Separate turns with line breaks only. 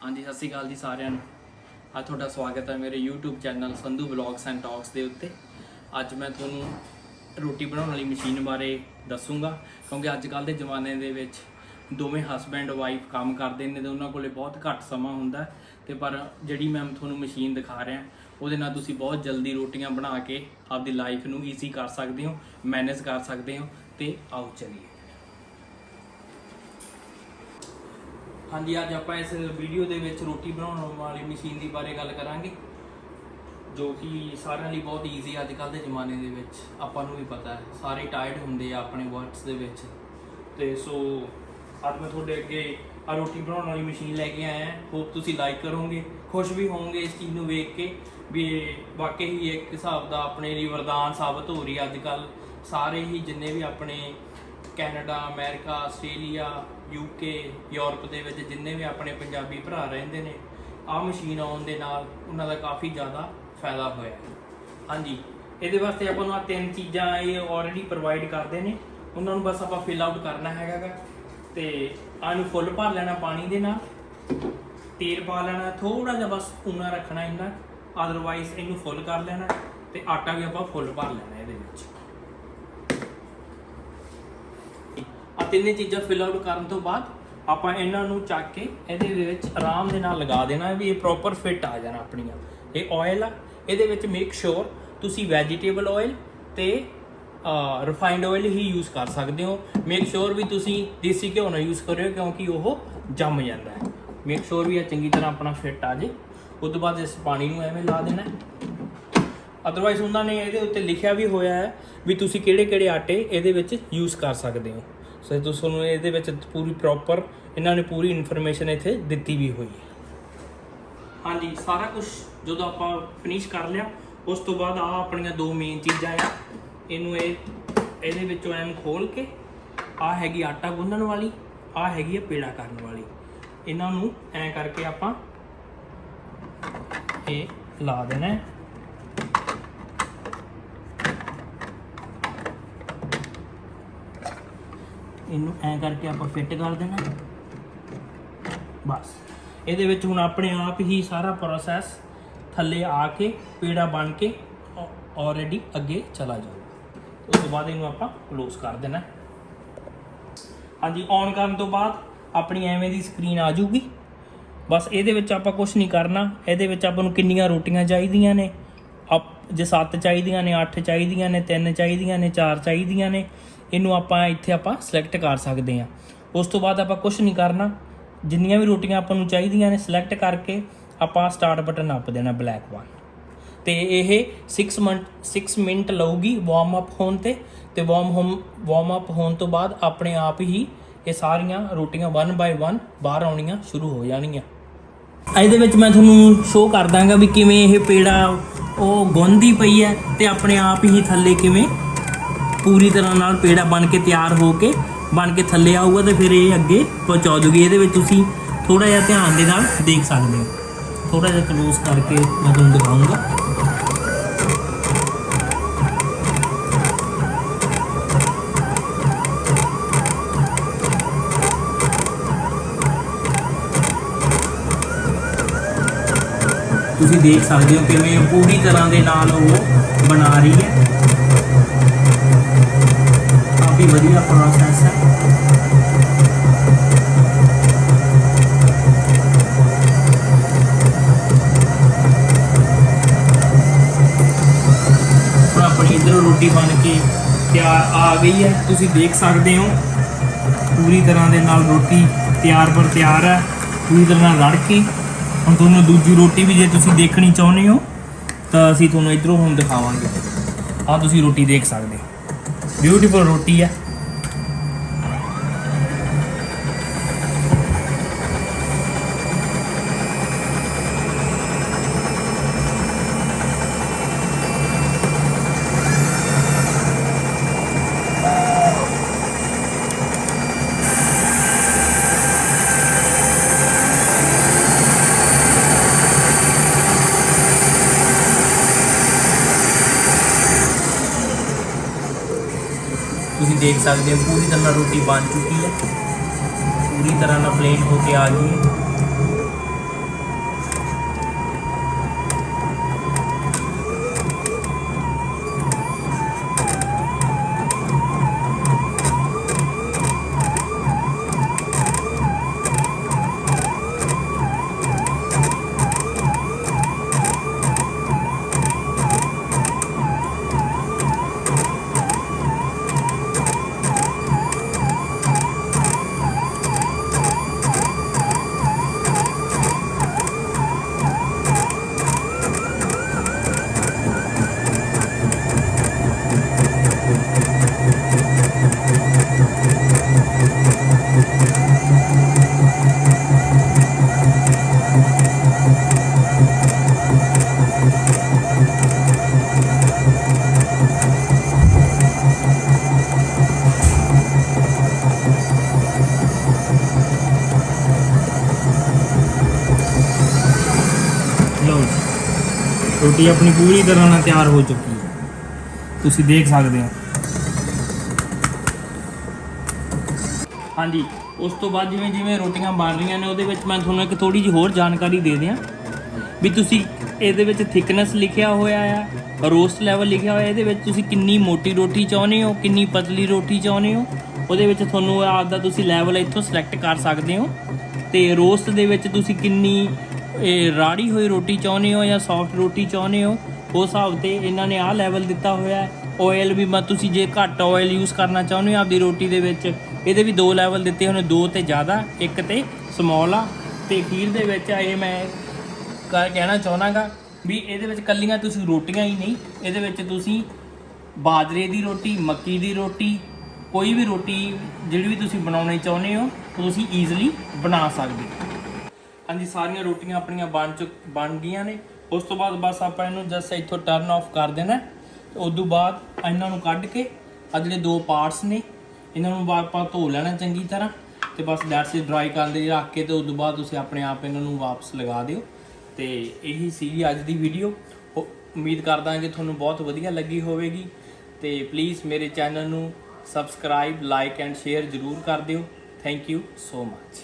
ਹਾਂਜੀ, ਸਤਿ ਸ਼੍ਰੀ ਅਕਾਲ ਜੀ ਸਾਰਿਆਂ ਨੂੰ। ਅੱਜ ਤੁਹਾਡਾ ਸਵਾਗਤ ਹੈ ਮੇਰੇ YouTube channel Sandhu vlogs and talks ਦੇ ਉੱਤੇ। ਅੱਜ ਮੈਂ ਤੁਹਾਨੂੰ ਰੋਟੀ ਬਣਾਉਣ ਵਾਲੀ ਮਸ਼ੀਨ ਬਾਰੇ ਦੱਸੂਗਾ, ਕਿਉਂਕਿ ਅੱਜ ਕੱਲ ਦੇ ਜ਼ਮਾਨੇ ਦੇ ਵਿੱਚ ਦੋਵੇਂ ਹਸਬੈਂਡ ਵਾਈਫ ਕੰਮ ਕਰਦੇ ਨੇ ਤੇ ਉਹਨਾਂ ਕੋਲੇ ਬਹੁਤ ਘੱਟ ਸਮਾਂ ਹੁੰਦਾ ਹੈ। ਤੇ ਪਰ ਜਿਹੜੀ ਮੈਂ ਤੁਹਾਨੂੰ ਮਸ਼ੀਨ ਦਿਖਾ ਰਿਹਾ, ਉਹਦੇ ਨਾਲ ਤੁਸੀਂ ਬਹੁਤ ਜਲਦੀ ਰੋਟੀਆਂ ਬਣਾ ਕੇ ਆਪਦੀ ਲਾਈਫ ਨੂੰ ਈਜ਼ੀ ਕਰ ਸਕਦੇ ਹੋ ਮੈਨੇਜ ਕਰ ਸਕਦੇ ਹੋ ਤੇ ਆਓ ਚਲੀਏ। ਹਾਂਜੀ, ਅੱਜ ਆਪਾਂ ਇਸ ਵੀਡੀਓ ਦੇ ਵਿੱਚ ਰੋਟੀ ਬਣਾਉਣ ਵਾਲੀ ਮਸ਼ੀਨ ਦੀ ਬਾਰੇ ਗੱਲ ਕਰਾਂਗੇ, ਜੋ ਕਿ ਸਾਰਿਆਂ ਲਈ ਬਹੁਤ ਈਜ਼ੀ ਅੱਜ ਕੱਲ ਦੇ ਜ਼ਮਾਨੇ ਦੇ ਵਿੱਚ। ਆਪਾਂ ਨੂੰ ਵੀ ਪਤਾ ਹੈ, ਸਾਰੇ ਟਾਇਰਡ ਹੁੰਦੇ ਆ ਆਪਣੇ ਵਰਕਸ ਦੇ ਵਿੱਚ। ਤੇ ਸੋ ਅੱਜ ਮੈਂ ਤੁਹਾਡੇ ਅੱਗੇ ਆ ਰੋਟੀ ਬਣਾਉਣ ਵਾਲੀ ਮਸ਼ੀਨ ਲੈ ਕੇ ਆਇਆ। ਹੋਪ ਤੁਸੀਂ ਲਾਈਕ ਕਰੋਗੇ, ਖੁਸ਼ ਵੀ ਹੋਵੋਗੇ ਇਸ ਚੀਜ਼ ਨੂੰ ਵੇਖ ਕੇ, ਵੀ ਇਹ ਵਾਕਈ ਹੀ ਇੱਕ ਹਿਸਾਬ ਦਾ ਆਪਣੇ ਲਈ ਵਰਦਾਨ ਸਾਬਤ ਹੋ ਰਹੀ ਹੈ ਅੱਜ ਕੱਲ ਸਾਰੇ ਹੀ ਜਿੰਨੇ ਵੀ ਆਪਣੇ Canada, America, Australia UK Europe ਦੇ ਵਿੱਚ ਜਿੰਨੇ ਵੀ ਆਪਣੇ ਪੰਜਾਬੀ ਭਰਾ ਰਹਿੰਦੇ ਨੇ, ਆਹ ਮਸ਼ੀਨ ਆਉਣ ਦੇ ਨਾਲ ਉਹਨਾਂ ਦਾ ਕਾਫੀ ਜ਼ਿਆਦਾ ਫਾਇਦਾ ਹੋਇਆ ਹਾਂਜੀ, ਇਹਦੇ ਵਾਸਤੇ ਆਪਾਂ ਨੂੰ ਆ ਤਿੰਨ ਚੀਜ਼ਾਂ ਇਹ ਆਲਰੇਡੀ ਪ੍ਰੋਵਾਈਡ ਕਰਦੇ ਨੇ। ਉਹਨਾਂ ਨੂੰ ਬਸ ਆਪਾਂ ਫਿਲ ਆਊਟ ਕਰਨਾ ਹੈਗਾ ਗਾ ਤੇ ਆਹ ਨੂੰ ਫੁੱਲ ਭਰ ਲੈਣਾ ਪਾਣੀ ਦੇ ਨਾਲ। ਤੇਲ ਪਾ ਲੈਣਾ ਥੋੜਾ ਜਿਹਾ ਬਸ ਪੂਣਾ ਰੱਖਣਾ ਇਹਨਾਂ। ਅਦਰਵਾਈਜ਼ ਇਹਨੂੰ ਫੁੱਲ ਕਰ ਲੈਣਾ। ਤੇ ਆਟਾ ਵੀ ਆਪਾਂ ਫੁੱਲ ਭਰ ਲੈਣਾ ਇਹਦੇ ਵਿੱਚ ਆ ਤਿੰਨੇ ਚੀਜ਼ਾਂ ਫਿਲ ਆਊਟ ਕਰਨ ਤੋਂ ਬਾਅਦ ਆਪਾਂ ਇਹਨਾਂ ਨੂੰ ਚੱਕ ਕੇ ਇਹਦੇ ਵਿੱਚ ਆਰਾਮ ਦੇ ਨਾਲ ਲਗਾ ਦੇਣਾ ਵੀ ਇਹ ਪ੍ਰੋਪਰ ਫਿੱਟ ਆ ਜਾਣਾ ਆਪਣੀਆਂ। ਇਹ ਆਇਲ ਆ, ਇਹਦੇ ਵਿੱਚ ਮੇਕ ਸ਼ੋਰ ਤੁਸੀਂ ਵੈਜੀਟੇਬਲ ਆਇਲ ਤੇ ਰਿਫਾਈਨਡ ਆਇਲ ਹੀ ਯੂਜ਼ ਕਰ ਸਕਦੇ ਹੋ। ਮੇਕ ਸ਼ੋਰ ਵੀ ਤੁਸੀਂ ਦੇਸੀ ਘਿਓ ਨਾ ਯੂਜ਼ ਕਰਿਓ ਕਿਉਂਕਿ ਉਹ ਜੰਮ ਜਾਂਦਾ ਹੈ। ਮੇਕ ਸ਼ੋਰ ਵੀ ਇਹ ਚੰਗੀ ਤਰ੍ਹਾਂ ਆਪਣਾ ਫਿੱਟ ਆ ਜੇ। ਉਸ ਤੋਂ ਬਾਅਦ ਇਸ ਪਾਣੀ ਨੂੰ ਐਵੇਂ ਲਾ ਦੇਣਾ ਅਦਰਵਾਈਜ਼ ਉਹਨਾਂ ਨੇ ਇਹਦੇ ਉੱਤੇ ਲਿਖਿਆ ਵੀ ਹੋਇਆ ਹੈ ਵੀ ਤੁਸੀਂ ਕਿਹੜੇ ਕਿਹੜੇ ਆਟੇ ਇਹਦੇ ਵਿੱਚ ਯੂਜ਼ ਕਰ ਸਕਦੇ ਹੋ। ਸੋ ਤੁਸੀਂ ਤੁਹਾਨੂੰ ਇਹਦੇ ਵਿੱਚ ਪੂਰੀ ਪ੍ਰੋਪਰ ਇਹਨਾਂ ਨੇ ਪੂਰੀ ਇਨਫੋਰਮੇਸ਼ਨ ਇੱਥੇ ਦਿੱਤੀ ਵੀ ਹੋਈ ਹੈ। ਹਾਂਜੀ, ਸਾਰਾ ਕੁਝ ਜਦੋਂ ਆਪਾਂ ਫਿਨਿਸ਼ ਕਰ ਲਿਆ, ਉਸ ਤੋਂ ਬਾਅਦ ਆ ਆਪਣੀਆਂ ਦੋ ਮੇਨ ਚੀਜ਼ਾਂ ਆ। ਇਹਨੂੰ ਇਹ, ਇਹਦੇ ਵਿੱਚੋਂ ਐਨ ਖੋਲ ਕੇ ਆ ਹੈਗੀ ਆਟਾ ਗੁੰਨਣ ਵਾਲੀ ਆ ਹੈਗੀ ਹੈ ਪੇੜਾ ਕਰਨ ਵਾਲੀ। ਇਹਨਾਂ ਨੂੰ ਐ ਕਰਕੇ ਆਪਾਂ ਇਹ ਲਾ ਦੇਣਾ ਇਹਨੂੰ ਐ ਕਰਕੇ ਆਪਾਂ ਫਿੱਟ ਕਰ ਦੇਣਾ। ਬਸ। ਇਹਦੇ ਵਿੱਚ ਹੁਣ ਆਪਣੇ ਆਪ ਹੀ ਸਾਰਾ ਪ੍ਰੋਸੈਸ ਥੱਲੇ ਆ ਕੇ, ਪੇੜਾ ਬਣ ਕੇ ਆਲਰੇਡੀ ਅੱਗੇ ਚਲਾ ਜਾਊਗਾ। ਉਸ ਤੋਂ ਬਾਅਦ ਇਹਨੂੰ ਆਪਾਂ ਕਲੋਜ਼ ਕਰ ਦੇਣਾ। ਹਾਂਜੀ ਔਨ ਕਰਨ ਤੋਂ ਬਾਅਦ ਆਪਣੀ ਐਵੇਂ ਦੀ ਸਕਰੀਨ ਆ ਜਾਊਗੀ। ਬਸ ਇਹਦੇ ਵਿੱਚ ਆਪਾਂ ਕੁਝ ਨਹੀਂ ਕਰਨਾ। ਇਹਦੇ ਵਿੱਚ ਆਪਾਂ ਨੂੰ ਕਿੰਨੀਆਂ ਰੋਟੀਆਂ ਚਾਹੀਦੀਆਂ ਨੇ? ਆਪ ਜੇ 7 ਚਾਹੀਦੀਆਂ ਨੇ 8 ਚਾਹੀਦੀਆਂ ਨੇ 3 ਚਾਹੀਦੀਆਂ ਨੇ 4 ਚਾਹੀਦੀਆਂ ਨੇ ਇਹਨੂੰ ਆਪਾਂ ਇੱਥੇ ਆਪਾਂ ਸਿਲੈਕਟ ਕਰ ਸਕਦੇ ਹਾਂ। ਉਸ ਤੋਂ ਬਾਅਦ ਆਪਾਂ ਕੁਝ ਨਹੀਂ ਕਰਨਾ। ਜਿੰਨੀਆਂ ਵੀ ਰੋਟੀਆਂ ਆਪਾਂ ਨੂੰ ਚਾਹੀਦੀਆਂ ਨੇ ਸਿਲੈਕਟ ਕਰਕੇ ਆਪਾਂ ਸਟਾਰਟ ਬਟਨ ਨੱਪ ਦੇਣਾ ਬਲੈਕ ਵਨ ਤੇ ਇਹ 6 ਮਿੰਟ 6 ਮਿੰਟ ਲਊਗੀ ਵਾਰਮ ਅਪ ਹੋਣ ਤੇ। ਤੇ ਵਾਰਮ ਹੋਮ ਵਾਰਮ ਅਪ ਹੋਣ ਤੋਂ ਬਾਅਦ ਆਪਣੇ ਆਪ ਹੀ ਇਹ ਸਾਰੀਆਂ ਰੋਟੀਆਂ 1 ਬਾਈ 1 ਬਾਹਰ ਆਉਣੀਆਂ ਸ਼ੁਰੂ ਹੋ ਜਾਣਗੀਆਂ। ਇਹਦੇ ਵਿੱਚ ਮੈਂ ਤੁਹਾਨੂੰ ਸ਼ੋਅ ਕਰ ਦਾਂਗਾ ਵੀ ਕਿਵੇਂ ਇਹ ਪੇੜਾ ਉਹ ਗੁੰਦੀ ਪਈ ਹੈ ਤੇ ਆਪਣੇ ਆਪ ਹੀ ਥੱਲੇ ਕਿਵੇਂ ਪੂਰੀ ਤਰ੍ਹਾਂ ਨਾਲ ਪੇੜਾ ਬਣ ਕੇ ਤਿਆਰ ਹੋ ਕੇ, ਬਣ ਕੇ ਥੱਲੇ ਆਊਗਾ ਤੇ ਫਿਰ ਇਹ ਅੱਗੇ ਪਹੁੰਚਾ ਜੂਗੀ ਇਹਦੇ ਵਿੱਚ ਤੁਸੀਂ ਥੋੜਾ ਜਿਹਾ ਧਿਆਨ ਦੇ ਨਾਲ ਦੇਖ ਸਕਦੇ ਹੋ। ਥੋੜਾ ਜਿਹਾ ਕਲੋਜ਼ ਕਰਕੇ ਮੈਂ ਤੁਹਾਨੂੰ ਦਿਖਾਉਂਗਾ ਤੁਸੀਂ ਦੇਖ ਸਕਦੇ ਹੋ ਕਿਵੇਂ ਪੂਰੀ ਤਰ੍ਹਾਂ ਦੇ ਨਾਲ ਉਹ ਬਣਾ ਰਹੀ ਹੈ। ਵਧੀਆ ਪ੍ਰੋਸੈਸ ਹੈ। ਹੁਣ ਆਪਣੀ ਇਧਰੋਂ ਰੋਟੀ ਬਣ ਕੇ ਤਿਆਰ ਆ ਗਈ ਹੈ। ਤੁਸੀਂ ਦੇਖ ਸਕਦੇ ਹੋ, ਪੂਰੀ ਤਰ੍ਹਾਂ ਦੇ ਨਾਲ ਰੋਟੀ ਤਿਆਰ ਪਰ ਤਿਆਰ ਹੈ। ਪੂਰੀ ਤਰ੍ਹਾਂ ਨਾਲ ਰੜ ਕੇ। ਹੁਣ ਤੁਹਾਨੂੰ ਦੂਜੀ ਰੋਟੀ ਵੀ ਜੇ ਤੁਸੀਂ ਦੇਖਣੀ ਚਾਹੁੰਦੇ ਹੋ, ਤਾਂ ਅਸੀਂ ਤੁਹਾਨੂੰ ਇਧਰੋਂ ਹੁਣ ਦਿਖਾਵਾਂਗੇ। ਆਹ ਤੁਸੀਂ ਰੋਟੀ ਦੇਖ ਸਕਦੇ ਹੋ। ਬਿਊਟੀਫੁਲ ਰੋਟੀ ਹੈ ਤੁਸੀਂ ਦੇਖ ਸਕਦੇ ਹੋ, ਪੂਰੀ ਤਰ੍ਹਾਂ ਨਾਲ ਰੋਟੀ ਬਣ ਚੁੱਕੀ ਹੈ। ਪੂਰੀ ਤਰ੍ਹਾਂ ਨਾਲ ਪਲੇਨ ਹੋ ਕੇ ਰੋਟੀ ਆਪਣੀ ਪੂਰੀ ਤਰ੍ਹਾਂ ਨਾਲ ਤਿਆਰ ਹੋ ਚੁੱਕੀ ਹੈ। ਤੁਸੀਂ ਦੇਖ ਸਕਦੇ ਹੋ। ਹਾਂਜੀ, ਉਸ ਤੋਂ ਬਾਅਦ ਜਿਵੇਂ ਜਿਵੇਂ ਰੋਟੀਆਂ ਬਣ ਰਹੀਆਂ ਨੇ, ਉਹਦੇ ਵਿੱਚ ਮੈਂ ਤੁਹਾਨੂੰ ਇੱਕ ਥੋੜੀ ਜਿਹੀ ਹੋਰ ਜਾਣਕਾਰੀ ਦੇ ਦਿਆਂ। ਵੀ ਤੁਸੀਂ ਇਹਦੇ ਵਿੱਚ ਥਿਕਨੈਸ ਲਿਖਿਆ ਹੋਇਆ ਆ ਰੋਸਟ ਲੈਵਲ ਲਿਖਿਆ ਹੋਇਆ, ਇਹਦੇ ਵਿੱਚ ਤੁਸੀਂ ਕਿੰਨੀ ਮੋਟੀ ਰੋਟੀ ਚਾਹੁੰਦੇ ਹੋ, ਕਿੰਨੀ ਪਤਲੀ ਰੋਟੀ ਚਾਹੁੰਦੇ ਹੋ, ਉਹਦੇ ਵਿੱਚ ਤੁਹਾਨੂੰ ਆਪਦਾ ਤੁਸੀਂ ਲੈਵਲ ਇੱਥੋਂ ਸਿਲੈਕਟ ਕਰ ਸਕਦੇ ਹੋ। ਤੇ ਰੋਸਟ ਦੇ ਵਿੱਚ ਤੁਸੀਂ ਕਿੰਨੀ ਇਹ ਰਾੜੀ ਹੋਈ ਰੋਟੀ ਚਾਹੁੰਦੇ ਹੋ ਜਾਂ ਸੌਫਟ ਰੋਟੀ ਚਾਹੁੰਦੇ ਹੋ? ਉਸ ਹਿਸਾਬ ਤੇ ਇਹਨਾਂ ਨੇ ਆਹ ਲੈਵਲ ਦਿੱਤਾ ਹੋਇਆ ਹੈ। ਆਇਲ ਵੀ ਮੈਂ ਤੁਸੀਂ ਜੇ ਘੱਟ ਆਇਲ ਯੂਜ਼ ਕਰਨਾ ਚਾਹੁੰਦੇ ਹੋ ਆਪਦੀ ਰੋਟੀ ਦੇ ਵਿੱਚ, ਇਹਦੇ ਵੀ ਦੋ ਲੈਵਲ ਦਿੱਤੇ ਹੋਣੇ ਦੋ ਤੇ ਜ਼ਿਆਦਾ, ਇੱਕ ਤੇ ਸਮਾਲ ਆ। ਤੇ ਅਖੀਰ ਦੇ ਵਿੱਚ ਇਹ ਮੈਂ ਕ- ਕਹਿਣਾ ਚਾਹਣਾਗਾ ਵੀ ਇਹਦੇ ਵਿੱਚ ਕੱਲੀਆਂ ਤੁਸੀਂ ਰੋਟੀਆਂ ਹੀ ਨਹੀਂ, ਇਹਦੇ ਵਿੱਚ ਤੁਸੀਂ ਬਾਜਰੇ ਦੀ ਰੋਟੀ, ਮੱਕੀ ਦੀ ਰੋਟੀ, ਕੋਈ ਵੀ ਰੋਟੀ ਜਿਹੜੀ ਵੀ ਤੁਸੀਂ ਬਣਾਉਣੀ ਚਾਹੁੰਦੇ ਹੋ ਤੁਸੀਂ ਈਜ਼ੀਲੀ ਬਣਾ ਸਕਦੇ ਹੋ। ਹਾਂਜੀ, ਸਾਰੀਆਂ ਰੋਟੀਆਂ ਆਪਣੀਆਂ ਬਣ ਚੁੱਕ, ਬਣ ਗਈਆਂ ਨੇ। ਉਸ ਤੋਂ ਬਾਅਦ ਬਸ ਆਪਾਂ ਇਹਨੂੰ ਜਸ ਇੱਥੋਂ ਟਰਨ ਆਫ ਕਰ ਦੇਣਾ ਹੈ। ਤੇ ਉਸ ਤੋਂ ਬਾਅਦ ਇਹਨਾਂ ਨੂੰ ਕੱਢ ਕੇ ਆ ਜਿਹੜੇ ਦੋ ਪਾਰਟਸ ਨੇ, ਇਹਨਾਂ ਨੂੰ ਆਪਾਂ ਧੋ ਲੈਣਾ ਚੰਗੀ ਤਰ੍ਹਾਂ। ਤੇ ਬਸ ਦੈਟਸ ਇਟ ਡਰਾਈ ਕਰਨ ਦੇ ਰੱਖ ਕੇ ਤੇ ਉਸ ਤੋਂ ਬਾਅਦ ਤੁਸੀਂ ਆਪਣੇ ਆਪ ਇਹਨਾਂ ਨੂੰ ਵਾਪਸ ਲਗਾ ਦਿਓ। ਤੇ ਇਹੀ ਸੀਗੀ ਅੱਜ ਦੀ ਵੀਡੀਓ ਉਮੀਦ ਕਰਦਾ ਹਾਂ ਕਿ ਤੁਹਾਨੂੰ ਬਹੁਤ ਵਧੀਆ ਲੱਗੀ ਹੋਵੇਗੀ। ਤੇ ਪਲੀਜ਼ ਮੇਰੇ ਚੈਨਲ ਨੂੰ ਸਬਸਕ੍ਰਾਈਬ ਲਾਈਕ ਐਂਡ ਸ਼ੇਅਰ ਜ਼ਰੂਰ ਕਰ ਦਿਓ। Thank you so much